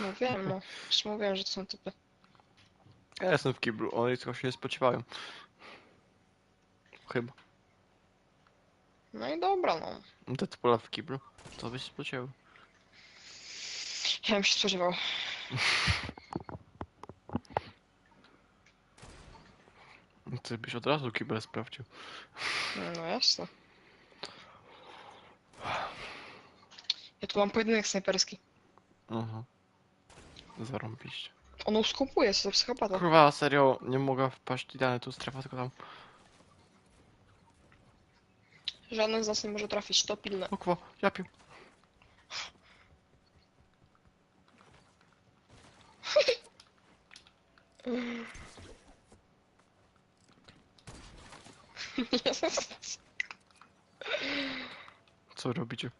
No wiem, no. Już mówiłem, że to są typy. Ja jestem w kiblu, oni tylko się nie spodziewają. Chyba. No i dobra, no. No to pola w kiblu. To byś się spodziewał. Ja bym się spodziewał. Ty byś od razu kibel sprawdził. No jasne. Ja tu mam pojedynek snajperski. Aha. Zarąbiście. On uskupuje, co za psychopata. Kurwa, serio, nie mogę wpaść idealnie tu strefa, tylko tam. Żaden z nas nie może trafić, to pilne. O kurwa, ja pił. Co robicie?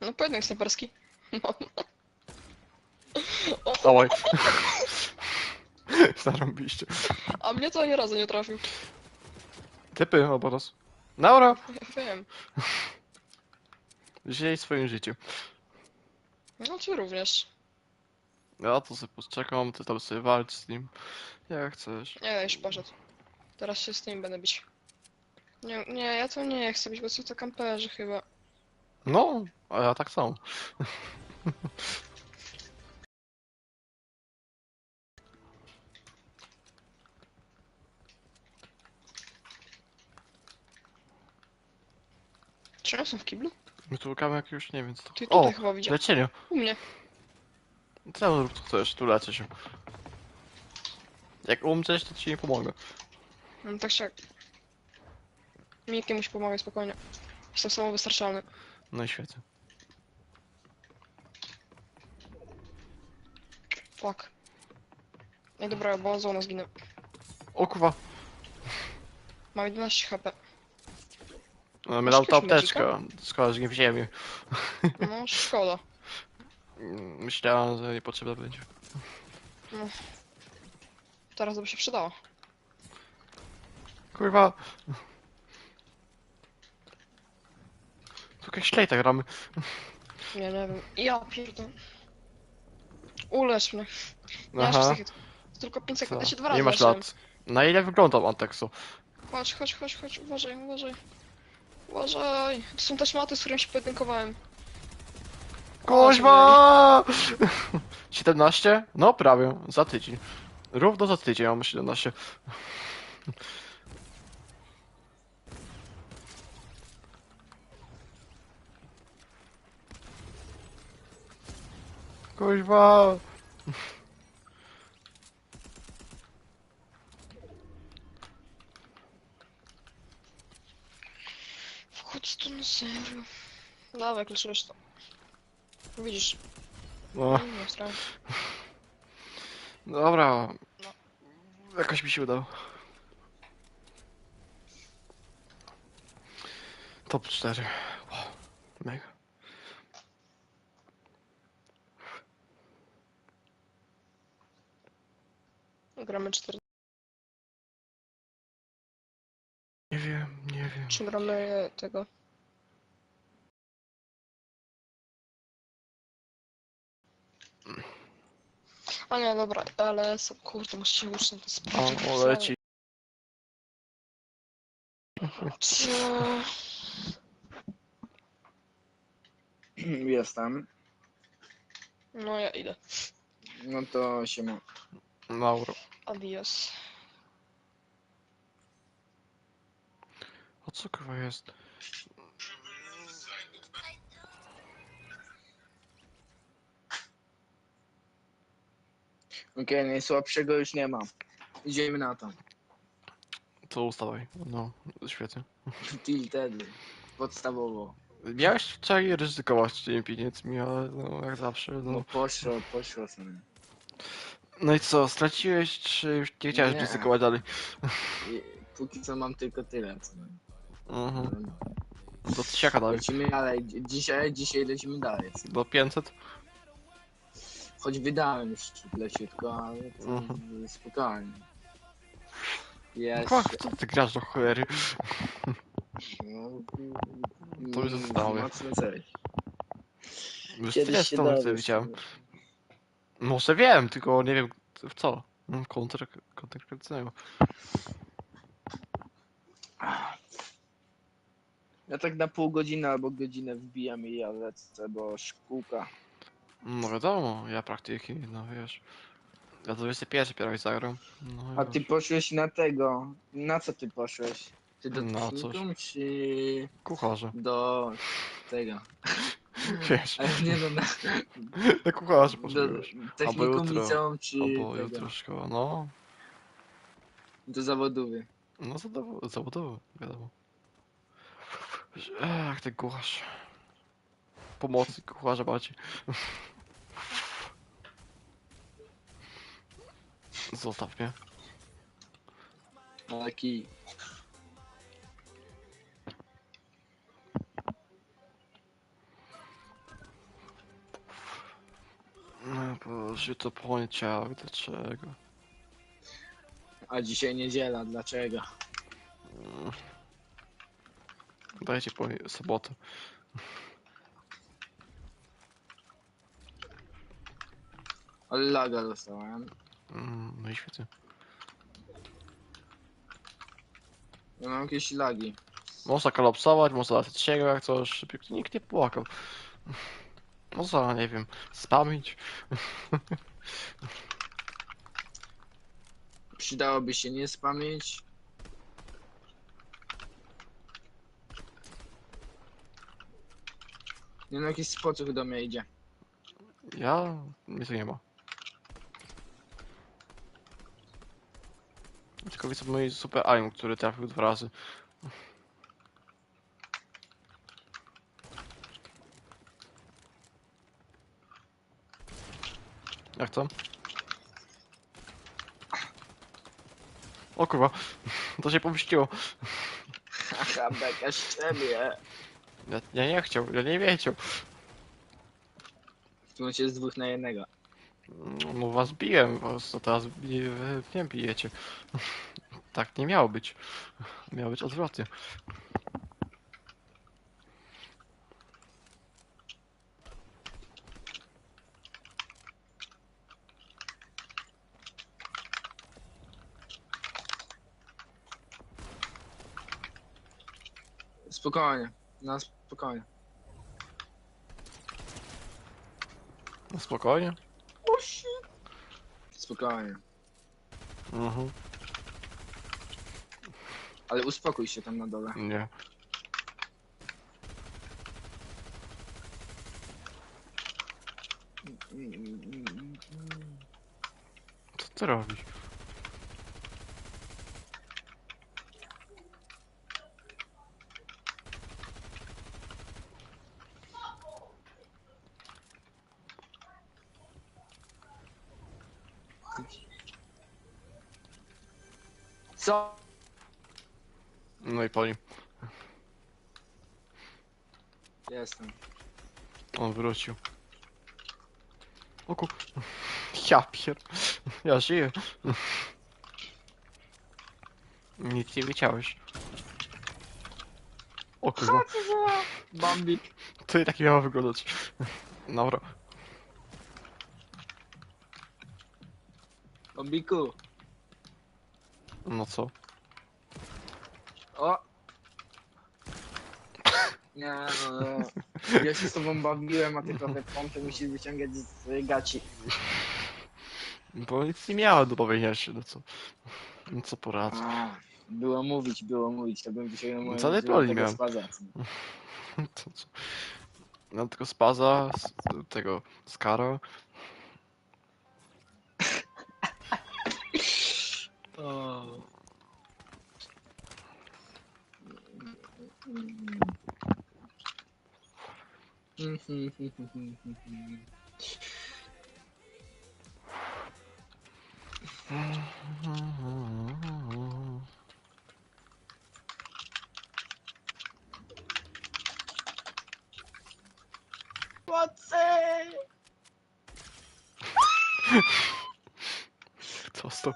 No pojedynek snajperski. No. Dawaj. Zarąbiście. A mnie to ani razu nie trafił. Typy, oboros. Naura! Ja wiem. Żyj swoim życiem. No ty również. Ja to sobie postrzekam, ty tam sobie walcz z nim. Jak chcesz. Nie, już poszedł. Teraz się z nim będę bić. Nie, nie, ja to nie chcę bić, bo są to kamperzy chyba. No, a ja tak samo. Czy one są w kiblu? My tu łukamy jakiegoś, nie wiem co to... Ty O! tutaj chyba widziałem. Leczenie! U mnie. Co rób co chcesz, tu leczę się. Jak umrzesz, to ci nie pomogę. No tak się. Nikt nie musi pomagać spokojnie. Jestem samowystarczalny. No i świetnie. Fuck. Ej dobra, bo zona zginę. O kurwa! Mam 11 HP. No, my Masz ta jakiegoś apteczka. Szkoda, że nie wziąłem jej. No, szkoda. Myślałem, że niepotrzebna będzie. Teraz by się przydała. Kurwa! Tu jakieś lejta gramy. Nie, nie wiem. Ja pierdolę. Ulecz mnie. Nie masz Aha. psychy. Tylko 5 sekund. Ja się dwa razy Nie masz leczyłem. lat. Na ile wyglądał Antexu? Chodź, chodź, chodź, chodź. Uważaj, uważaj. Uważaj. To są te szmaty, z którymi się pojedynkowałem. Koźma! 17? No prawie, za tydzień. Równo za tydzień mam 17. Koźma! Wchodź tu na serio. Dawaj, klucz resztę. Widzisz. No, Nie strach. dobra. Jakoś mi się udało. Top 4. Wow, mega. Gramy 4. wiem. Czy gramy tego? A nie, dobra, ale so- kurde, muszę się uczyć na to sprawdzić. o leci. Jestem. No ja idę. No to się ma. Mauro. Adios. O co kurwa jest? Okej, najsłabszego już nie ma. Idziemy na to. To ustawaj. No, świetnie. Tilted. Podstawowo. Miałeś wczoraj ryzykować tymi pieniędzmi, ale no, jak zawsze, No no. poszło, poszło sobie. No i co, straciłeś, czy już nie chciałeś Nie. ryzykować dalej? I póki co mam tylko tyle. Co? Mhm. Do tysiaka dalej. Lecimy dalej. Dzi- Dzisiaj, dzisiaj lecimy dalej. Do 500? Choć wydałem już leciutko, ale to Mhm. spokojnie. Jest. Kurwa, co ty grasz do cholery? No, To już mm, zostało. Mocno coś. Już tyle stron sobie widziałem. no. Może wiem, tylko nie wiem w co. Mm, Kontra, kontrakręcnego. Ja tak na pół godziny albo godzinę wbijam i ja lecę, bo szkółka. No wiadomo, ja praktyki, no wiesz. Ja 21 pierwszy zagram. No, i A ty wiesz. poszłeś na tego. Na co ty poszłeś? Ty do Na technikum, czy Kucharze. do tego? Wiesz, Ale nie no, na, na kucharze do potrzebujesz. technikum, jutro, liceum, czy Albo tego, jutro szkoła, no. do zawodowy. No zawodowy, zawodowy, wiadomo. Ach, ten kucharz. Pomocy kucharza bardziej. Zostaw mnie. Taki. No boże, to poniedziałek, dlaczego? A dzisiaj niedziela, dlaczego? Dajcie po sobotę. Laga dostałem. Mm, No i świetnie. Ja mam jakieś lagi. Można kolapsować, można latać sięgał jak coś, żeby nikt nie płakał. Można, nie wiem, spamić. Przydałoby się nie spamić. Nie no, jakiś spocuch do mnie idzie. Ja... tu nie ma. Tylko widzę mój super aim, który trafił dwa razy. Jak to? O kurwa, to się pomściło. Haha, beka z ciebie. Ja, ja nie chciał, ja nie wiedział. W tym momencie jest dwóch na jednego. No was biłem, was, a teraz nie, nie bijecie. Tak nie miało być. Miało być odwrotnie. Spokojnie. No spokojnie. No spokojnie. Spokojnie. Mhm. Ale uspokój się tam na dole. Nie. Co ty robisz? I po nim. Jestem. On wrócił. O ku... Ja pier... Ja żyję. Nic nie wiedziałeś. O kurwa, Bambi. to i tak miało wyglądać. Dobra. Bambiku. No co? O! Nie no, no. Ja się z tobą bawiłem, a ty trochę pompy musisz wyciągać z gaci. Bo nic nie miałem do powiedzenia jeszcze, no co? No co poradzę. A, Było mówić, było mówić, to bym wyciągnął moją Co ty złotego poli miałem? spaza. To co? Mam tylko spaza, z tego, skara. Pomocy! Co z to?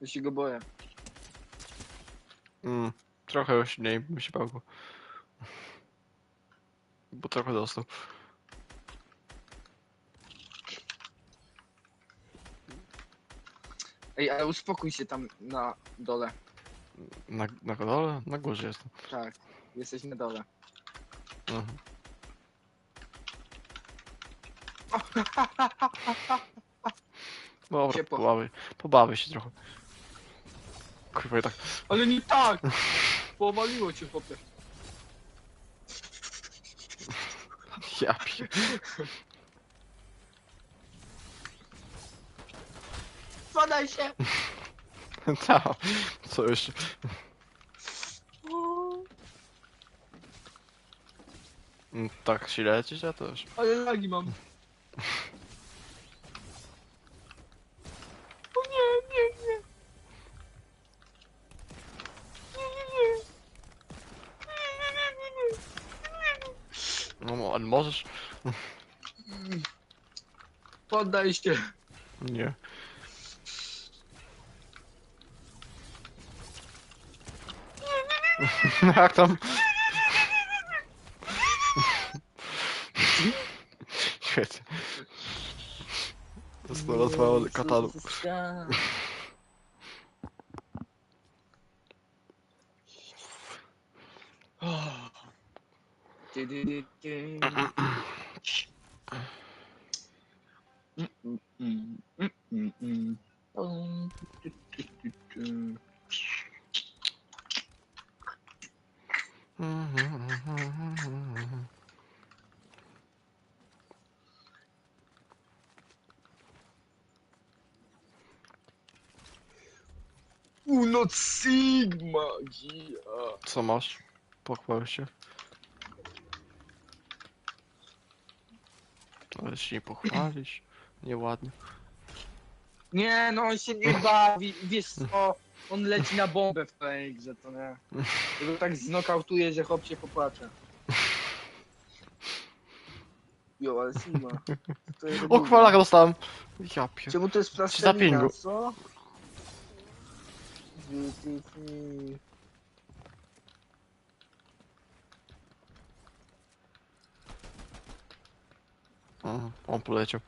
Ja się go boję. Mm, trochę już mniej bym się bał. go. bo trochę dostał. Ej, ale uspokój się tam na dole. Na, na dole? Na górze jestem. Tak, jesteś na dole. Mhm. Dobra, Ciepło. pobawię, pobawię się trochę. Kurwa, i tak. Ale nie tak! Powaliło cię chłopie. Ja pier... Podaj się! Ta, co jeszcze? Mm, Tak się lecieć, ja też. Ale lagi mam. O nie, nie, nie. Nie, nie, nie. Nie, nie, nie, nie, ale możesz? Poddaj się. Nie. Jak tam? Świetnie. Twoja katalog. Uno Sigma! Yeah. Co masz? Pochwal się. Ale się nie pochwalisz. Nieładnie. Nie, no on się nie bawi, wiesz co, on leci na bombę w tej grze, to nie. Jego tak znokautuje, że chłop się popłacze. Jo, ale Sigma. To jest O, chwalaka dostałem! Ja pier... Czemu to jest plastelina, zapingu. co ty, ty. Mhm, On poleciał.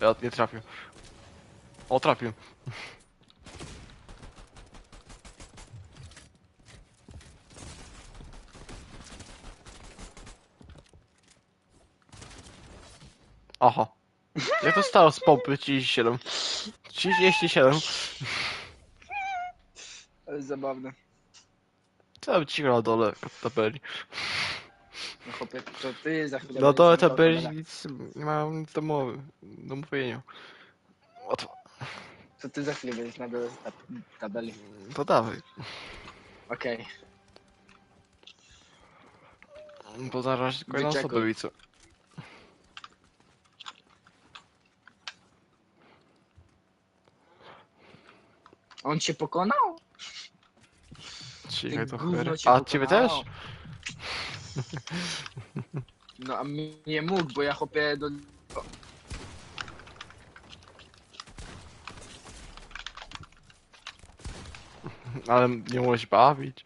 Ja nie trafię. O, trafił. Aha. Jak to stało z pompy 37? 37? Ale zabawne. Co tam cicho na dole tabeli? No to ty za chwilę będziesz dole zamykał tabeli tabelę. nic, nie mam nic do mowy, do mówienia. Łatwo. To ty za chwilę będziesz na dole tab tabeli. To dawaj. Okej. Bo zaraz tylko jedną osobę widzę. On cię pokonał? Cichaj to gówno cholery. cię A ciebie też? pokonało. No a mnie nie mógł, bo ja chłopie do... Ale nie mogłeś bawić.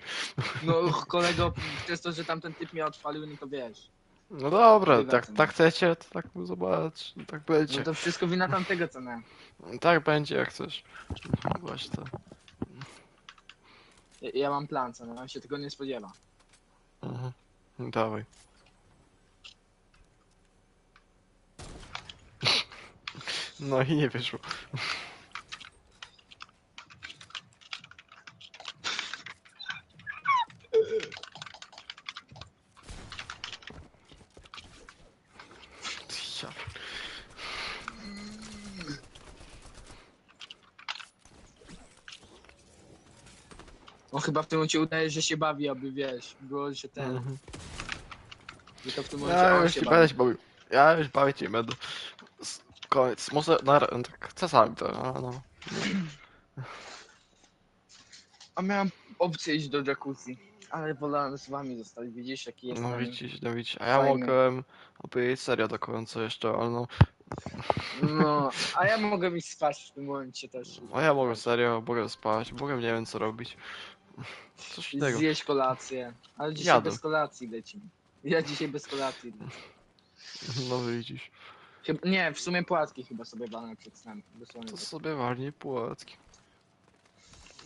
No kolego, przez to, że tamten typ mnie odpalił, no to wiesz. No dobra, tak, tak chcecie, to tak zobacz, tak będzie. No to wszystko wina tamtego, co nie. Tak będzie jak chcesz. Właśnie to. Ja, ja mam plan, co nie, on się tego nie spodziewa. Mhm. Dawaj. No i nie wyszło. Ja On chyba w tym momencie udaje, że się bawi, aby wiesz, było, że ten, Mhm. To w tym momencie Ja on już się nie bawi. będę się bawił. Ja już bawić nie będę. S- Koniec. Może na ra- tak czasami to, no, no. A miałem opcję iść do jacuzzi, ale wolałem z wami zostać, widzisz jaki jest No widzisz, no widzisz. A ja Fajny. mogłem obejrzeć serial do końca jeszcze, ale no. No, a ja mogę iść spać w tym momencie też. A ja mogę serio, mogę spać, mogę nie wiem co robić. Coś innego. Zjeść kolację. Ale dzisiaj Jadę. bez kolacji lecimy. Ja dzisiaj bez kolacji. No widzisz. Chyba, nie, w sumie płatki chyba sobie walnę przed snem. Dosłownie. To tak. sobie walnie płatki.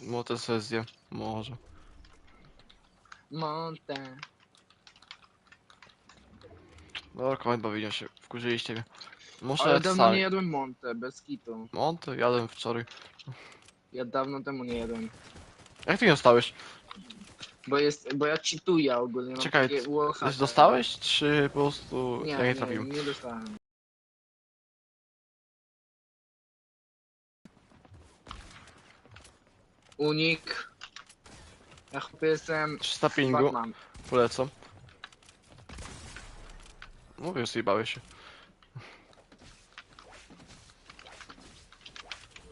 Młode sesje. Może. Monte. Dobra, koment bawienia się. Wkurzyliście mnie. Muszę Ale dawno nie sami. jadłem Monte, bez kitu. Monty jadłem wczoraj. Ja dawno temu nie jadłem. Jak ty nie dostałeś? Bo jest, bo ja cheatuję ogólnie. mam Czekaj, takie Coś dostałeś, czy po prostu Nie, ja nie nie, trafiłem? nie dostałem. Unik. Ja chyba jestem 300 pingu, Batman. polecam. Mówię, zjebałeś się.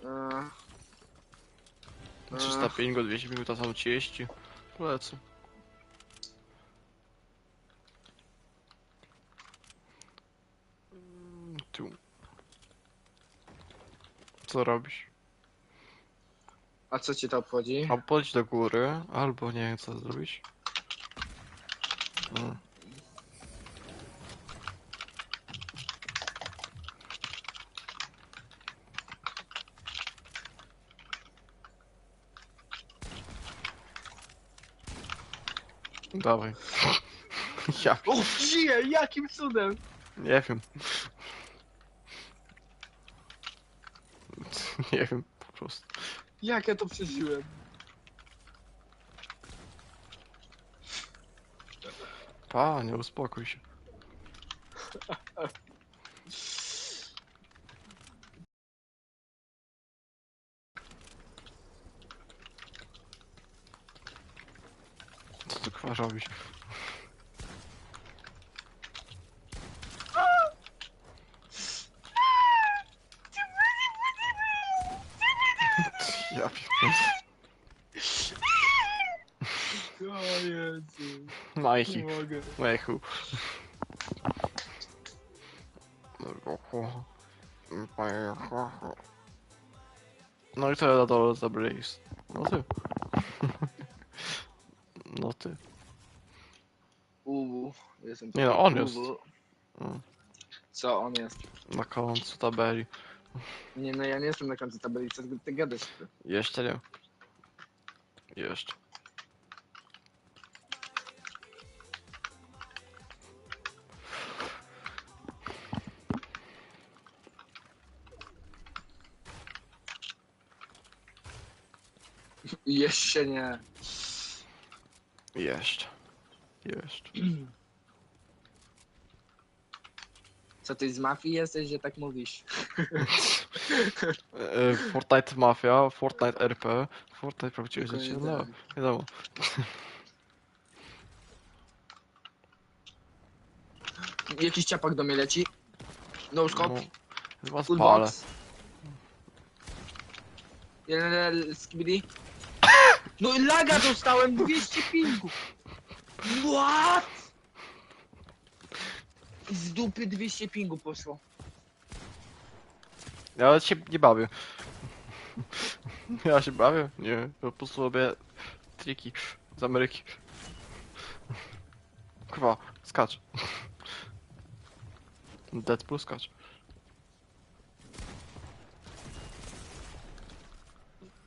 Eee, 300 pingu, 200 pingu to są 30. Polecam. Mm, Tu. Co robisz? A co cię to obchodzi? Albo podjdź do góry, albo nie wiem co zrobić. Mm. Dawaj. Ja O, żyję! Jakim cudem? nie wiem. Nie wiem, po prostu. Jak ja to przeżyłem? Panie, uspokój się. Co tu kwa robisz? Ja pierdolę. O Jezu. Majki. Nie mogę. Mechu. No i to ja na dole za Blaze. No ty. No ty. Nie no, on jest. Mm. Co on jest? Na końcu tabeli. Nie no, ja nie jestem na końcu tabeli, co ty gadasz? Jeszcze nie. Jeszcze. Jeszcze nie. Jeszcze. Jeszcze. Co ty z mafii jesteś, że tak mówisz? E, Fortnite Mafia, Fortnite RP, Fortnite prawdziwe Dokładnie życie. No, tak. wiadomo. Jakiś ciapak do mnie leci. No scope, No, chyba spalę. box. Jeden skibidi. No i laga dostałem, 200 pingu. What? Z dupy 200 pingu poszło. Ja się nie bawię. Ja się bawię? Nie, po prostu robię triki z Ameryki. Kurwa, skacz. Deadpool skacz.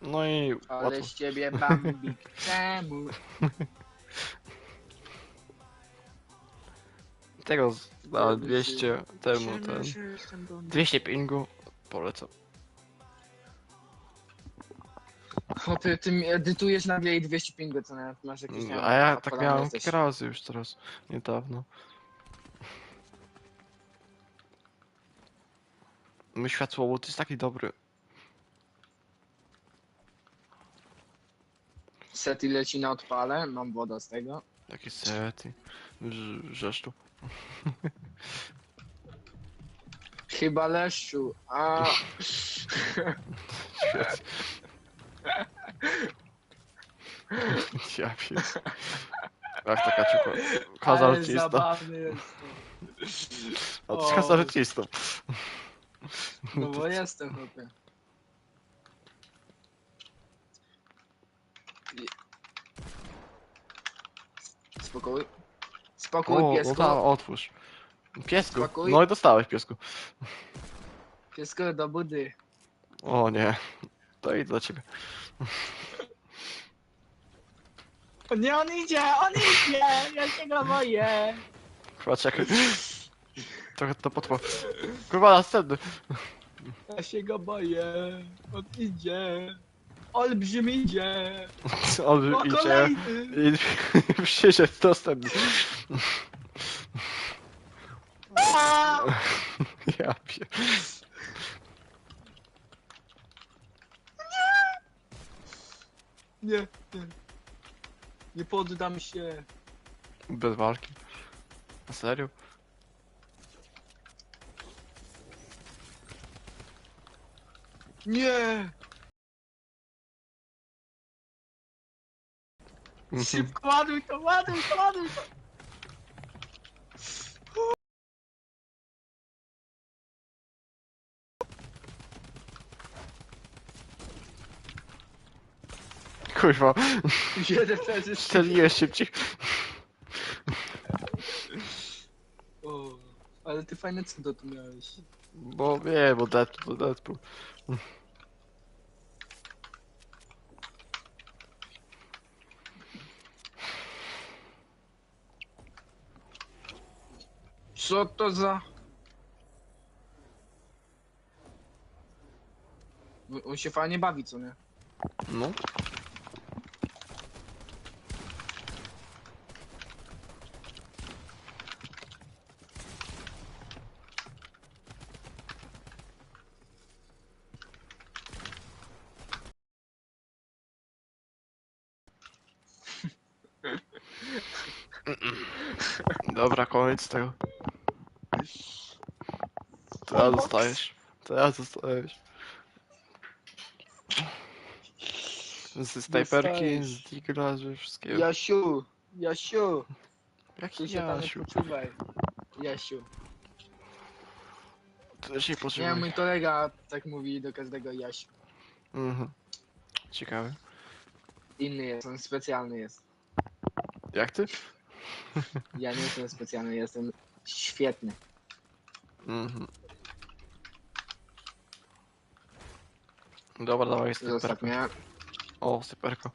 No i Ale łatwo. z ciebie bambik. Czemu? Tego z- na 200 temu ten. 200 pingu polecam. Chłopie, ty mi edytujesz nagle i 200 pingu, co nie? Masz jakieś... nie wiem, A ja tak odpalone miałem jesteś. kilka razy już teraz, niedawno. Mój światłowód jest taki dobry. Seti leci na odpale, mam woda z tego. Taki sety. Rz- Rzeszczu. Chyba leszczu, a... Świetnie. Ja pierdolę. Jak taka zabawny jest. A to jest O. hazardzistą. No bo jestem, chłopie. Spokój. Spokój, O, no piesko. da, otwórz. Piesku. Spokój. No i dostałeś piesku. Piesko do budy. O nie. To idź do ciebie. O nie, on idzie, on idzie! Ja się go boję! Chyba czekaj. Trochę to potrwa. Kurwa, następny. Ja się go boję. On idzie. Olbrzym idzie. On O, idzie. kolejny! I przyszedł. A! Ja pier... Nie, nie. Nie poddam się. Bez walki. Na serio? Nie! Szybko ładuj to, ładuj to, ładuj to! Kurwa, Jeden też strzeliłeś szybciej. O, ale ty fajne cudo tu miałeś. Bo nie, bo Deadpool to Deadpool. Co to za... On- się fajnie bawi, co nie? No. Dobra, koniec tego. Teraz dostajesz. Teraz dostajesz. Z snajperki, z digla, ze wszystkiego. Jasiu, Jasiu, tu Jaki się tam Jasiu? poczuwaj. Jasiu. To się Nie, mój kolega tak mówi do każdego Jasiu. Mhm. Ciekawe. Inny jest, on specjalny jest. Jak ty? Ja nie jestem specjalny, jestem świetny. Mhm. Dobra, dawaj Zostaw mnie. O, snajperka.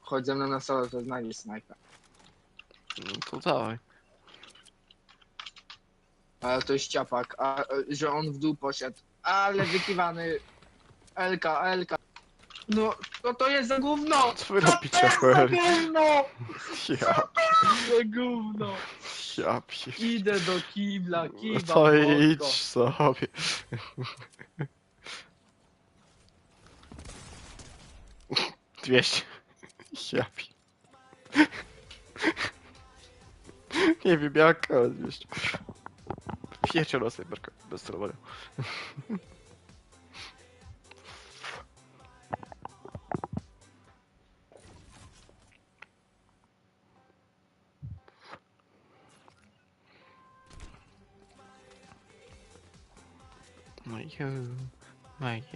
Chodź ze mną na solo, to znajdziesz snajpa. No to dawaj. Ale to jest ciapak, a że on w dół poszedł. Ale wykiwany. Elka, Elka. No, co to jest za gówno? Co wy Co to robicie, jest za gówno? Ja, Za gówno. Ja pier... Idę do kibla, No kiba, to idź sobie. Dwieście. Ja pier... Nie wiem jaka, ale dwieście. Pięcioro snajperka, bez celowania.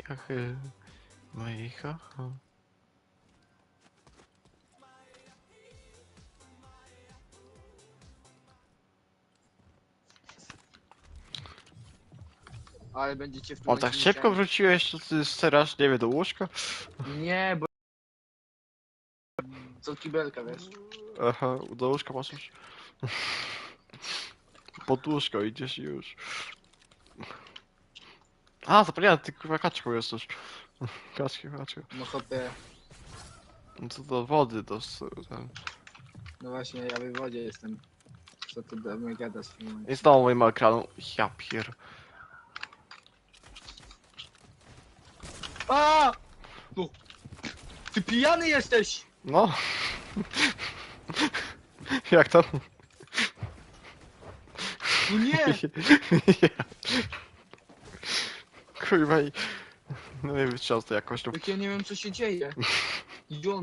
Moje, moje, haha. Ale będziecie w tym O, tak szybko wróciłeś, to ty starasz, nie wiem, do łóżka? Nie, bo... Co kibelka, wiesz? Aha, do łóżka poszłeś. Pod łóżko idziesz i już. A, zapomniałem, ty kurwa kaczką jesteś. Kaczki, kaczka. No chopie, No to do wody, do... s- Ten. no właśnie, ja w wodzie jestem. Co ty do mnie gadasz momencie? I znowu moim ekranu. Ja pier... A! No. Ty pijany jesteś! No. Jak tam? No nie! Kurwa i... No nie wytrzymał to jakoś tu. Jak ja nie wiem co się dzieje. Jest? Czemu